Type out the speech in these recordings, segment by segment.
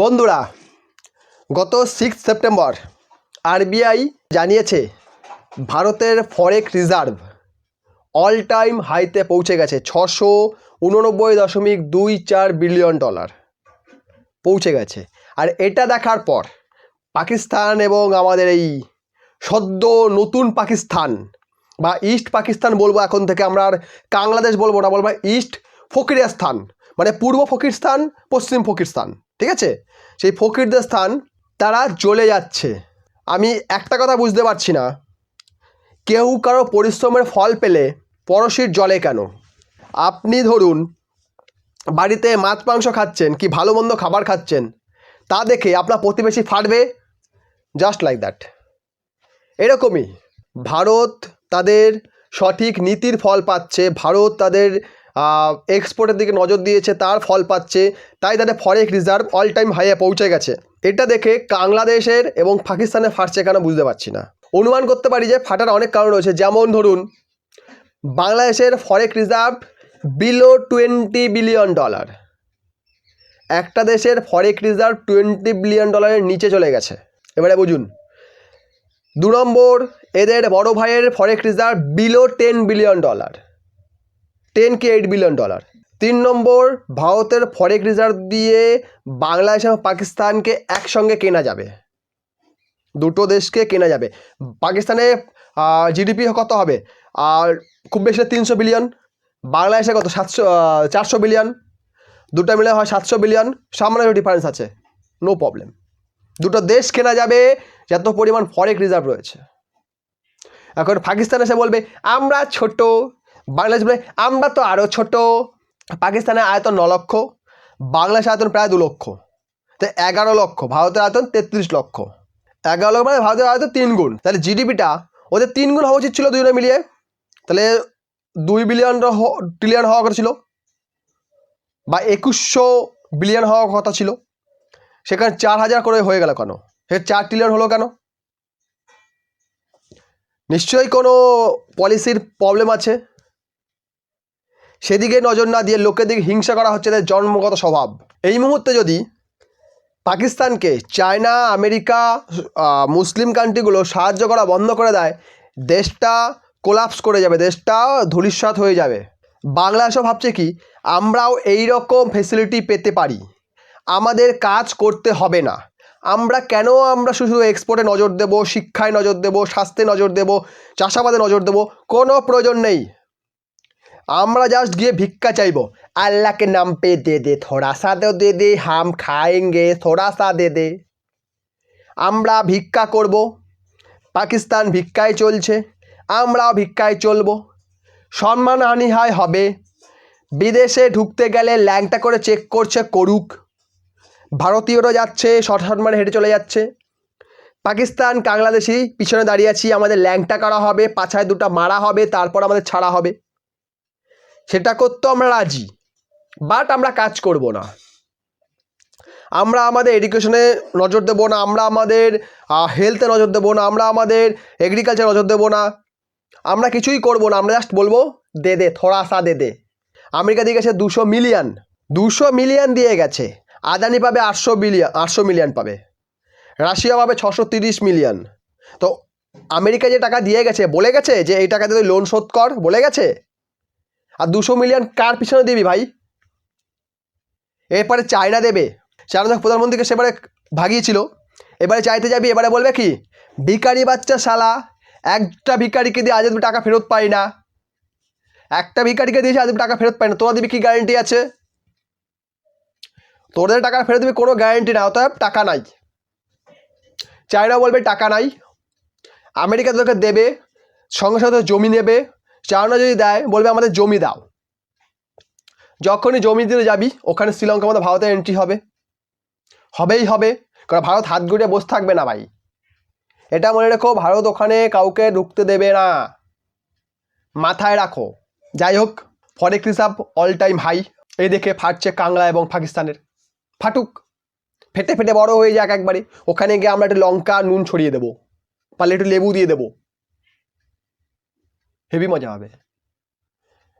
বন্ধুরা, গত six September RBI জানিয়েছে, ভারতের ফরেক রিজার্ভ অল টাইম হাইতে পৌঁছে গেছে ছশো উননব্বই দশমিক দুই চার বিলিয়ন ডলার পৌঁছে গেছে। আর এটা দেখার পর পাকিস্তান এবং আমাদের এই সদ্য নতুন পাকিস্তান বা ইস্ট পাকিস্তান বলব এখন থেকে আমরা আর বাংলাদেশ বলব না, বলব ইস্ট ফকিরিয়াস্তান মানে পূর্ব ফকিরস্তান পশ্চিম ফকিরস্তান ঠিক আছে? সেই ফকিরদের স্থান, তারা জ্বলে যাচ্ছে। আমি একটা কথা বুঝতে পারছি না। কেউ কারও পরিশ্রমের ফল পেলে পরশির জলে কেন? আপনি ধরুন, বাড়িতে মাছ, মাংস খাচ্ছেন কি ভালো মন্দ খাবার খাচ্ছেন, তা দেখে আপনার প্রতিবেশী ফাটবে? জাস্ট লাইক দ্যাট এরকমই, ভারত তাদের সঠিক নীতির ফল পাচ্ছে, ভারত তাদের এক্সপোর্টের দিকে নজর দিয়েছে, তার ফল পাচ্ছে, তাই তাদের ফরেক রিজার্ভ অল টাইম হাইয়ে পৌঁছে গেছে। এটা দেখে বাংলাদেশের এবং পাকিস্তানের ফাটছে কেন বুঝতে পারছি না। অনুমান করতে পারি যে ফাটার অনেক কারণ রয়েছে, যেমন ধরুন, বাংলাদেশের forex reserve below twenty billion dollar একটা দেশের ফরেক রিজার্ভ টোয়েন্টি বিলিয়ন ডলারের নিচে চলে গেছে। এবারে বুঝুন, দু নম্বর, এদের বড় ভাইয়ের forex reserve below ten billion dollar ten কে এইট বিলিয়ন ডলার। তিন নম্বর, ভারতের ফরেক রিজার্ভ দিয়ে বাংলাদেশ এবং পাকিস্তানকে একসঙ্গে কেনা যাবে। দুটো দেশকে কেনা যাবে। পাকিস্তানে জিডিপি কত হবে? আর খুব বেশি তিনশো বিলিয়ন। বাংলাদেশে কত? সাতশো চারশো বিলিয়ন। দুটো মিলে হয় সাতশো বিলিয়ন। সামান্য ডিফারেন্স আছে। নো প্রবলেম দুটো দেশ কেনা যাবে, যত পরিমাণ ফরেক রিজার্ভ রয়েছে। এখন পাকিস্তান এসে বলবে, আমরা ছোট। বাংলাদেশ বলে আমরা তো আরও ছোট, পাকিস্তানের আয়তন ন লক্ষ, বাংলাদেশের আয়তন প্রায় দু লক্ষ। তো এগারো লক্ষ, ভারতের আয়তন তেত্রিশ লক্ষ। এগারো লক্ষ মানে ভারতের আয়তন তিন গুণ। তাহলে জিডিপিটা ওদের তিন গুণ হওয়া উচিত ছিল দুজনে মিলিয়ে। তাহলে দুই বিলিয়ন ট্রিলিয়ন হওয়া কথা ছিল। বা একুশশো বিলিয়ন হওয়ার কথা ছিল। সেখানে চার হাজার করে হয়ে গেল কেন? সে চার ট্রিলিয়ন হলো কেন? নিশ্চয়ই কোনো পলিসির প্রবলেম আছে। সেদিকে নজর না দিয়ে লোকের দিকে হিংসা করা হচ্ছে তাদের জন্মগত স্বভাব। এই মুহূর্তে যদি পাকিস্তানকে চায়না, আমেরিকা মুসলিম কান্ট্রিগুলো সাহায্য করা বন্ধ করে দেয়, দেশটা কোলাপস করে যাবে, দেশটা ধূলিসাৎ হয়ে যাবে। বাংলাদেশও ভাবছে কি, আমরাও এই রকম ফেসিলিটি পেতে পারি। আমাদের কাজ করতে হবে না। আমরা কেন আমরা শুধু এক্সপোর্টে নজর দেব, শিক্ষায় নজর দেব, স্বাস্থ্যে নজর দেব, চাষাবাদে নজর দেব? কোনো প্রয়োজন নেই। আমরা জাস্ট গিয়ে ভিক্ষা চাইব। আল্লাহকে নাম পে দে দে, থোড়া সা তো দে দে, হাম খায়েঙ্গে, থোড়া সা দে। দে আমরা ভিক্ষা করব। পাকিস্তান ভিক্ষায় চলছে, আমরাও ভিক্ষায় চলব। সম্মানহানি হয় হবে। বিদেশে ঢুকতে গেলে ল্যাংটা করে চেক করছে করুক। ভারতীয়রা যাচ্ছে শর্ট সম্মানে হেঁটে চলে যাচ্ছে। পাকিস্তান বাংলাদেশি পিছনে দাঁড়িয়ে আছি, আমাদের ল্যাংটা করা হবে, পাছায় দুটা মারা হবে, তারপর আমাদের ছাড়া হবে। সেটা করতেও আমরা রাজি বাট আমরা কাজ করব না। আমরা আমাদের এডুকেশনে নজর দেবো না, আমরা আমাদের হেলথে নজর দেবো না, আমরা আমাদের এগ্রিকালচার নজর দেবো না। আমরা কিছুই করব না, আমরা জাস্ট বলব, দে দে, থোড়া সা দে দে। আমেরিকা দিয়ে গেছে দুশো মিলিয়ন দুশো মিলিয়ন দিয়ে গেছে। আদানি পাবে আটশো বিলিয়ন আটশো মিলিয়ন পাবে। রাশিয়া পাবে ছশো তিরিশ মিলিয়ন তো আমেরিকা যে টাকা দিয়ে গেছে, বলে গেছে যে এই টাকা দিয়ে লোন শোধ কর, বলে গেছে? আর দুশো মিলিয়ন কার পিছনে দিবি ভাই? এরপরে চায়না দেবে। চায়না প্রধানমন্ত্রীকে সেবারে ভাগিয়েছিল। এবারে চাইতে যাবি, এবারে বলবে কি? ভিকারি বাচ্চা শালা, একটা ভিকারিকে দিয়ে আজ অব্দি টাকা ফেরত পাই না। একটা ভিকারিকে দিয়েছে আজ টাকা ফেরত পাই না। তোরা দিবি কি গ্যারেন্টি আছে? তোদের টাকা ফেরত দিবি কোনো গ্যারেন্টি না, অতএব টাকা নাই। চায়না বলবে টাকা নাই। আমেরিকা তোদেরকে দেবে, সঙ্গে সঙ্গে জমি নেবে। চায়না যদি দেয়, বলবে আমাদের জমি দাও। যখনই জমি দিতে যাবি, ওখানে শ্রীলঙ্কার মতো ভারতের এন্ট্রি হবে। হবেই হবে, কারণ ভারত হাত গুড়িয়ে বসে থাকবে না ভাই। এটা মনে রেখো, ভারত ওখানে কাউকে ঢুকতে দেবে না। মাথায় রাখো। যাই হোক forex reserve all time high এই দেখে ফাটছে কাংলা এবং পাকিস্তানের। ফাটুক। ফেটে ফেটে বড় হয়ে যাক একবারে। ওখানে গিয়ে আমরা একটু লঙ্কা, নুন ছড়িয়ে দেবো। পারলে একটু লেবু দিয়ে দেবো। হেভি মজা হবে।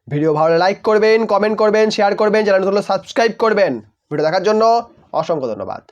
ভিডিও ভালো লাইক করবেন কমেন্ট করবেন শেয়ার করবেন চ্যানেল সাবস্ক্রাইব করবেন। ভিডিও দেখার জন্য অসংখ্য ধন্যবাদ।